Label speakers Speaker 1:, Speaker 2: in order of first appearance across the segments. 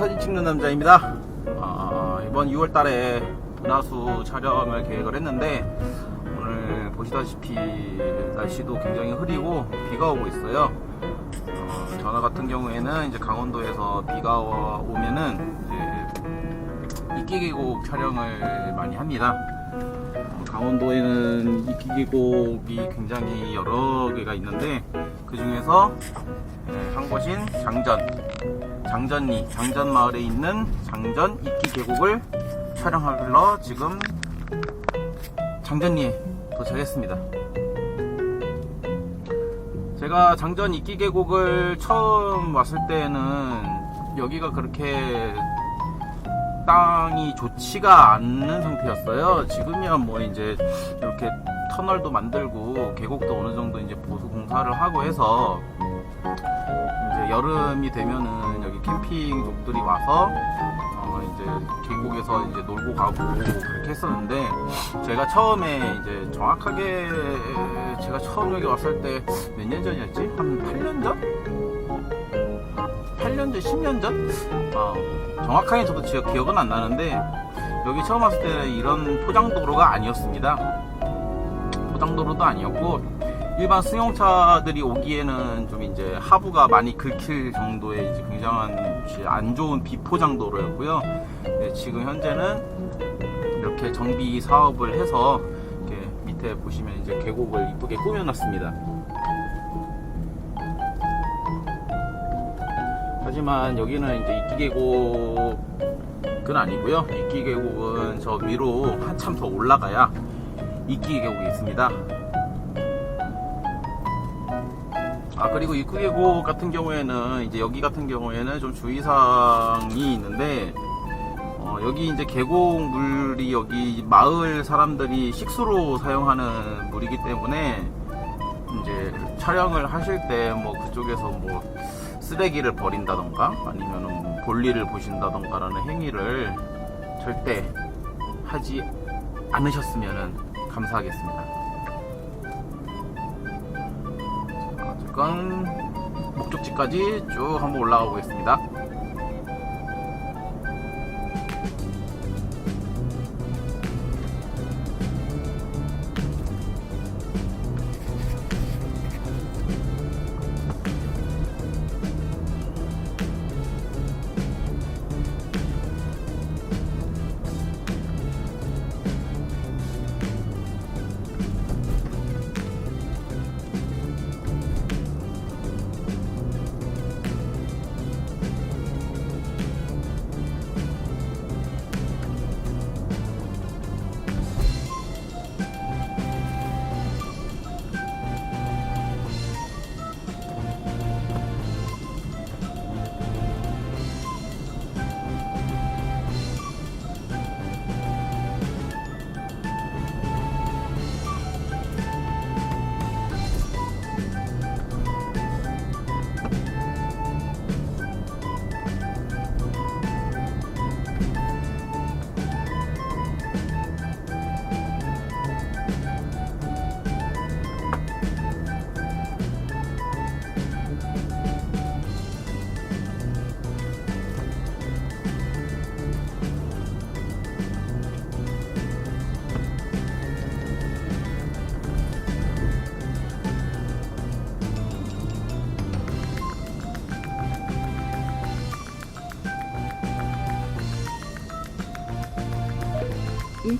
Speaker 1: 사진 찍는 남자입니다. 아, 이번 6월 달에 분화수 촬영을 계획을 했는데 오늘 보시다시피 날씨도 굉장히 흐리고 비가 오고 있어요. 어, 전화 같은 경우에는 이제 강원도에서 비가 와- 오면은 이끼계곡 촬영을 많이 합니다. 어, 강원도에는 이끼계곡이 굉장히 여러 개가 있는데 그 중에서 네, 한 곳인 장전 장전리 장전 마을에 있는 장전 이끼 계곡을 촬영하러 지금 장전리에 도착했습니다. 제가 장전 이끼 계곡을 처음 왔을 때는 여기가 그렇게 땅이 좋지가 않는 상태였어요. 지금이야 뭐 이제 이렇게 터널도 만들고 계곡도 어느 정도 이제 보수 공사를 하고 해서 이제 여름이 되면은 여기 캠핑족들이 와서 어 이제 계곡에서 이제 놀고 가고 그렇게 했었는데 제가 처음에 이제 정확하게 제가 처음 여기 왔을 때 몇 년 전이었지? 한 8년 전? 8년 전, 10년 전? 어, 정확하게 저도 지금 기억은 안 나는데 여기 처음 왔을 때는 이런 포장도로가 아니었습니다. 포장도로도 아니었고 일반 승용차들이 오기에는 좀 이제 하부가 많이 긁힐 정도의 이제 굉장한 안 좋은 비포장 도로였고요. 네, 지금 현재는 이렇게 정비 사업을 해서 이렇게 밑에 보시면 이제 계곡을 이쁘게 꾸며놨습니다. 하지만 여기는 이제 이끼계곡은 아니고요. 이끼계곡은 저 위로 한참 더 올라가야 이끼계곡이 있습니다. 아 그리고 입구계곡 같은 경우에는 이제 여기 같은 경우에는 좀 주의사항이 있는데 어, 여기 이제 계곡 물이 여기 마을 사람들이 식수로 사용하는 물이기 때문에 이제 촬영을 하실 때 뭐 그쪽에서 뭐 쓰레기를 버린다던가 아니면은 뭐 볼일을 보신다던가라는 행위를 절대 하지 않으셨으면 감사하겠습니다. 어쨌건 목적지까지 쭉 한번 올라가 보겠습니다.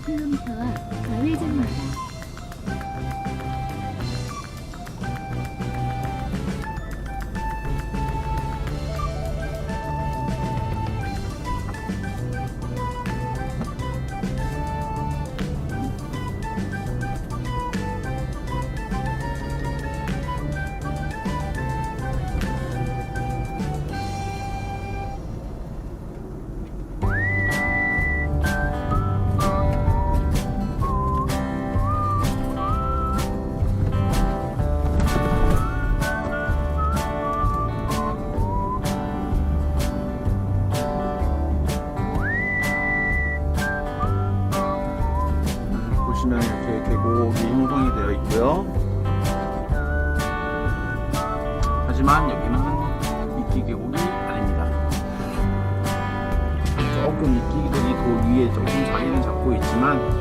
Speaker 2: 일킬로미터와 좌회전입니다.
Speaker 1: 있고요. 하지만 여기는 미끼 계곡이 아닙니다. 조금 미끼들이 돌 위에 조금 자리는 잡고 있지만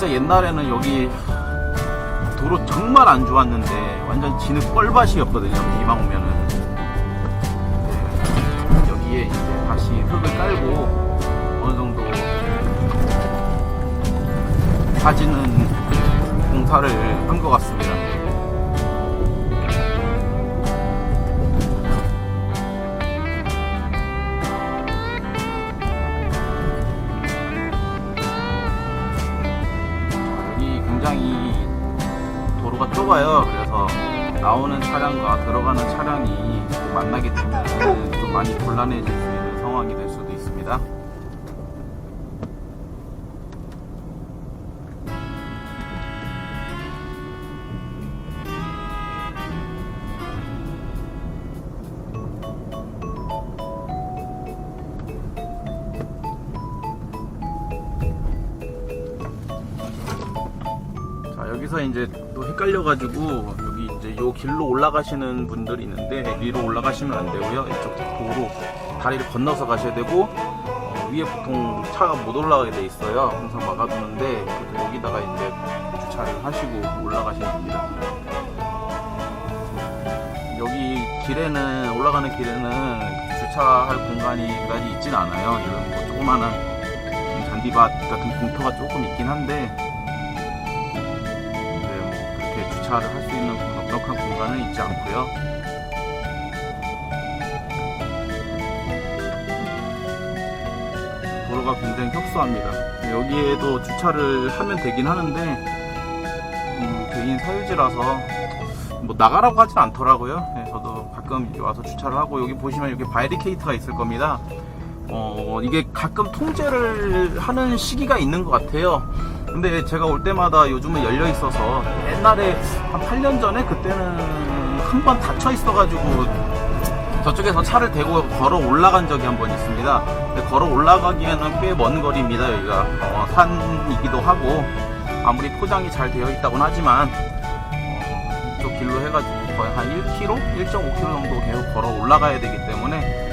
Speaker 1: 진짜 옛날에는 여기 도로 정말 안 좋았는데 완전 진흙 뻘밭이었거든요. 비만 오면은 네, 여기에 이제 다시 흙을 깔고 어느 정도 다지는 공사를 한 것 같습니 나오는 차량과 들어가는 차량이 만나게 되면 좀 많이 곤란해질 수 있는 상황이 될 수도 있습니다. 자 여기서 이제 또 헷갈려가지고 요 길로 올라가시는 분들이 있는데 위로 올라가시면 안 되고요. 이쪽 도로 다리를 건너서 가셔야 되고 어, 위에 보통 차가 못 올라가게 돼 있어요. 항상 막아두는데 여기다가 이제 주차를 하시고 올라가시면 됩니다. 여기 길에는 올라가는 길에는 주차할 공간이 그다지 있진 않아요. 이런 뭐 조그마한 잔디밭 같은 공터가 조금 있긴 한데 네, 뭐 그렇게 주차를 할 수 있는 넉넉한 공간은 있지 않고요. 도로가 굉장히 협소합니다. 여기에도 주차를 하면 되긴 하는데 음, 개인 사유지라서 뭐 나가라고 하진 않더라고요. 네, 저도 가끔 와서 주차를 하고 여기 보시면 이렇게 바이리케이트가 있을 겁니다. 어, 이게 가끔 통제를 하는 시기가 있는 것 같아요. 근데 제가 올 때마다 요즘은 열려 있어서 옛날에 한 8년 전에 그때는 한 번 닫혀 있어가지고 저쪽에서 차를 대고 걸어 올라간 적이 한 번 있습니다. 근데 걸어 올라가기에는 꽤 먼 거리입니다. 여기가 어, 산이기도 하고 아무리 포장이 잘 되어 있다곤 하지만 어, 이쪽 길로 해가지고 거의 한 1km, 1.5km 정도 계속 걸어 올라가야 되기 때문에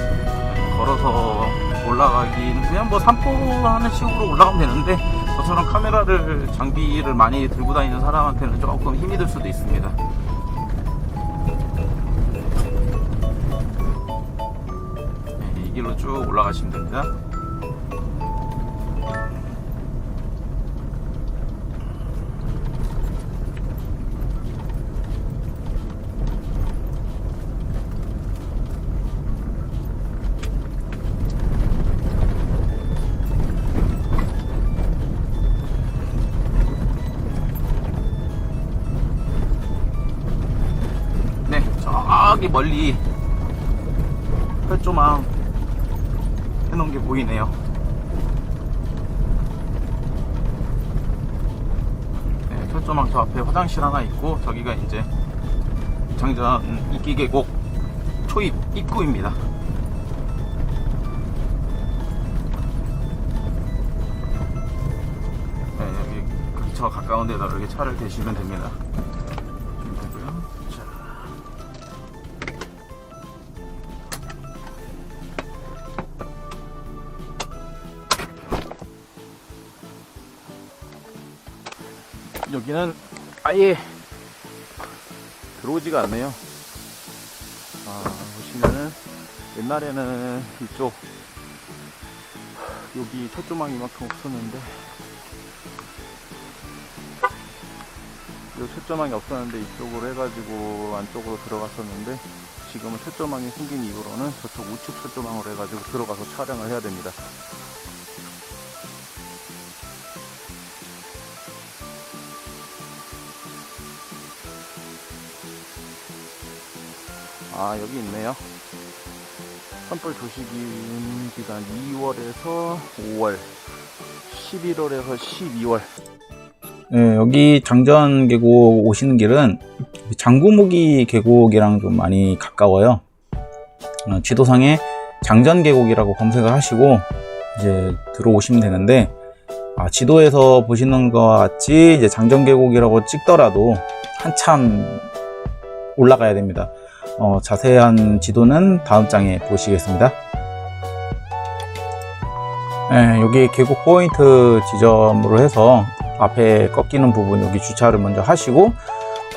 Speaker 1: 걸어서 올라가긴 그냥 뭐 산보하는 식으로 올라가면 되는데 저처럼 카메라를 장비를 많이 들고 다니는 사람한테는 조금 힘이 들 수도 있습니다. 네, 이 길로 쭉 올라가시면 됩니다. 저기 멀리 펼조망 해놓은 게 보이네요. 네, 펼조망 저 앞에 화장실 하나 있고 저기가 이제 장전 이끼계곡 초입 입구입니다. 네, 여기 저 가까운 데다 이렇게 차를 대시면 됩니다. 여기는 아예 들어오지가 않네요. 아, 보시면은 옛날에는 이쪽 여기 철조망 이만큼 없었는데 이 철조망이 없었는데 이쪽으로 해가지고 안쪽으로 들어갔었는데 지금은 철조망이 생긴 이후로는 저쪽 우측 철조망으로 해가지고 들어가서 촬영을 해야 됩니다. 아 여기 있네요. 산불 조시기 기간 2월에서 5월, 11월에서 12월. 네, 여기 장전 계곡 오시는 길은 장구무기 계곡이랑 좀 많이 가까워요. 어, 지도상에 장전 계곡이라고 검색을 하시고 이제 들어오시면 되는데 아, 지도에서 보시는 것과 같이 이제 장전 계곡이라고 찍더라도 한참 올라가야 됩니다. 어, 자세한 지도는 다음 장에 보시겠습니다. 네, 여기 계곡 포인트 지점으로 해서 앞에 꺾이는 부분 여기 주차를 먼저 하시고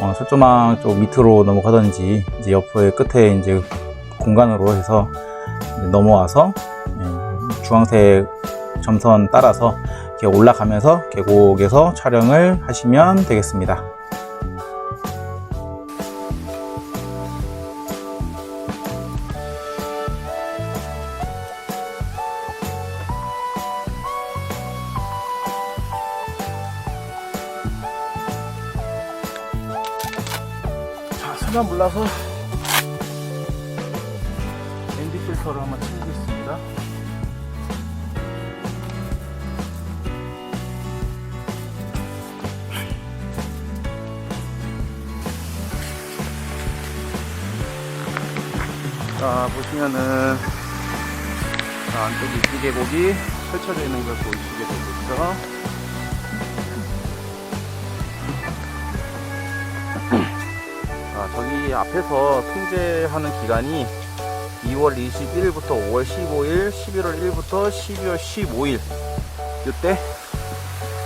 Speaker 1: 어, 철조망 쪽 밑으로 넘어가든지 이제 옆에 끝에 이제 공간으로 해서 넘어와서 예, 주황색 점선 따라서 이렇게 올라가면서 계곡에서 촬영을 하시면 되겠습니다. 자, 수면 몰라서 ND 필터를 한번 챙기겠습니다. 자, 보시면은 자, 안쪽에 이계곡이 펼쳐져 있는 걸 보시게 되겠죠. 아, 저기 앞에서 통제하는 기간이 2월 21일부터 5월 15일, 11월 1일부터 12월 15일 이때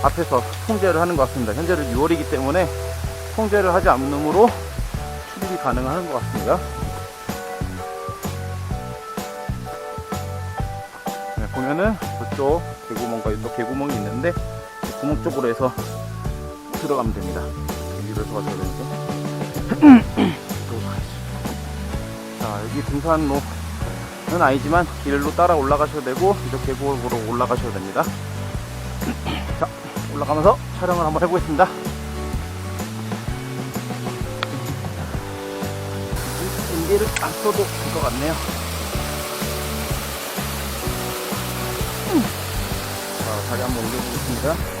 Speaker 1: 앞에서 통제를 하는 것 같습니다. 현재는 6월이기 때문에 통제를 하지 않으므로 출입이 가능한 것 같습니다. 네, 보면은 저쪽 개구멍과 또 개구멍이 있는데 그 구멍 쪽으로 해서 들어가면 됩니다. 여기를 도와줘야 되는데. 자 여기 등산로는 아니지만 길로 따라 올라가셔도 되고 이쪽 계곡으로 올라가셔도 됩니다. 자 올라가면서 촬영을 한번 해보겠습니다. 인계를 안 써도 될 것 같네요. 자 다리 한번 옮겨보겠습니다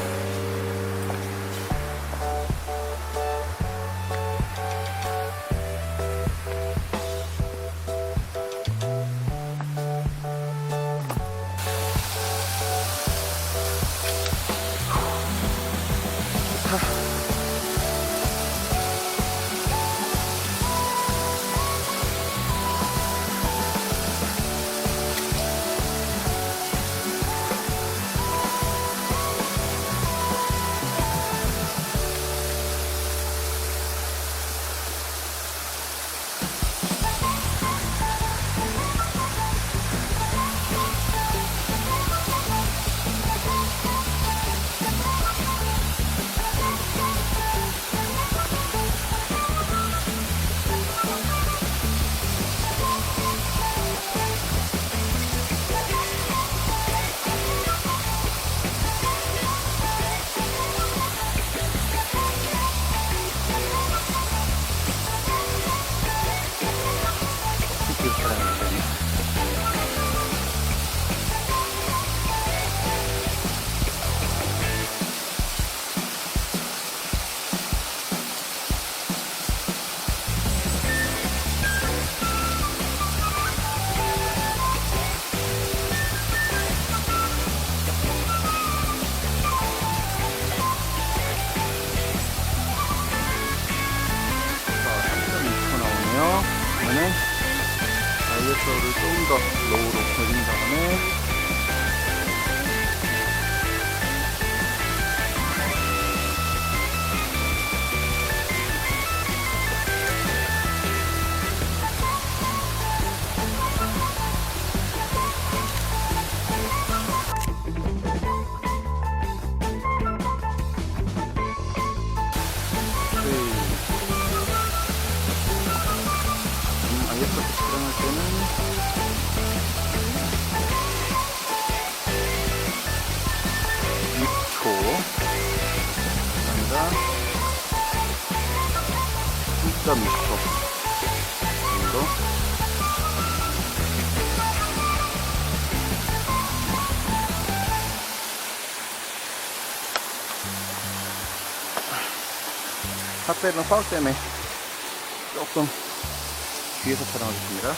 Speaker 1: 핫벨은 화학 때문에 조금 뒤에서 촬영하겠습니다.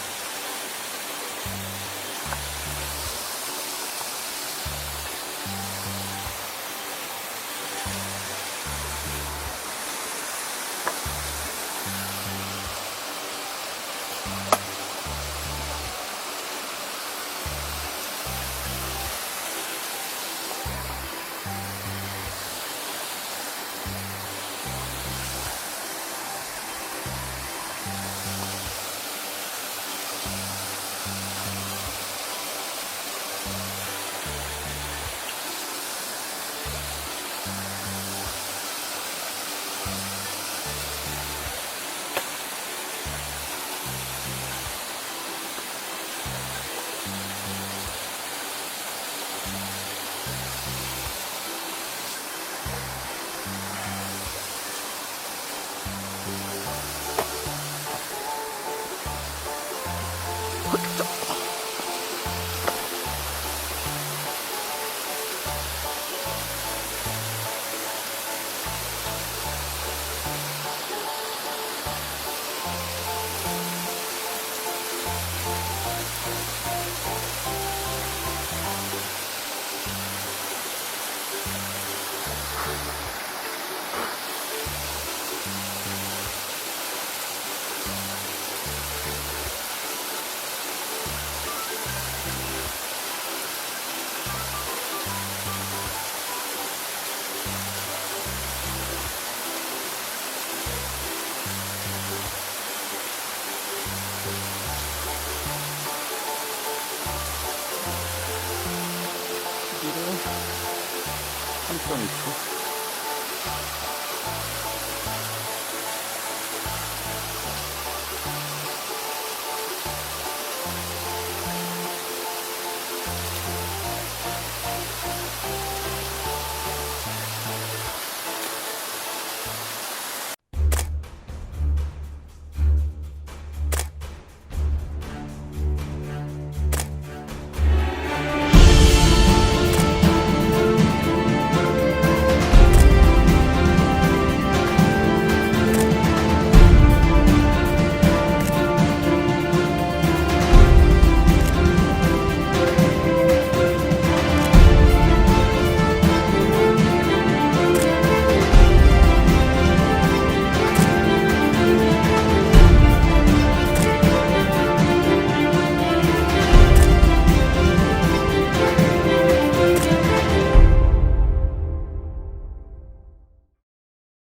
Speaker 1: 시기를 3.2초.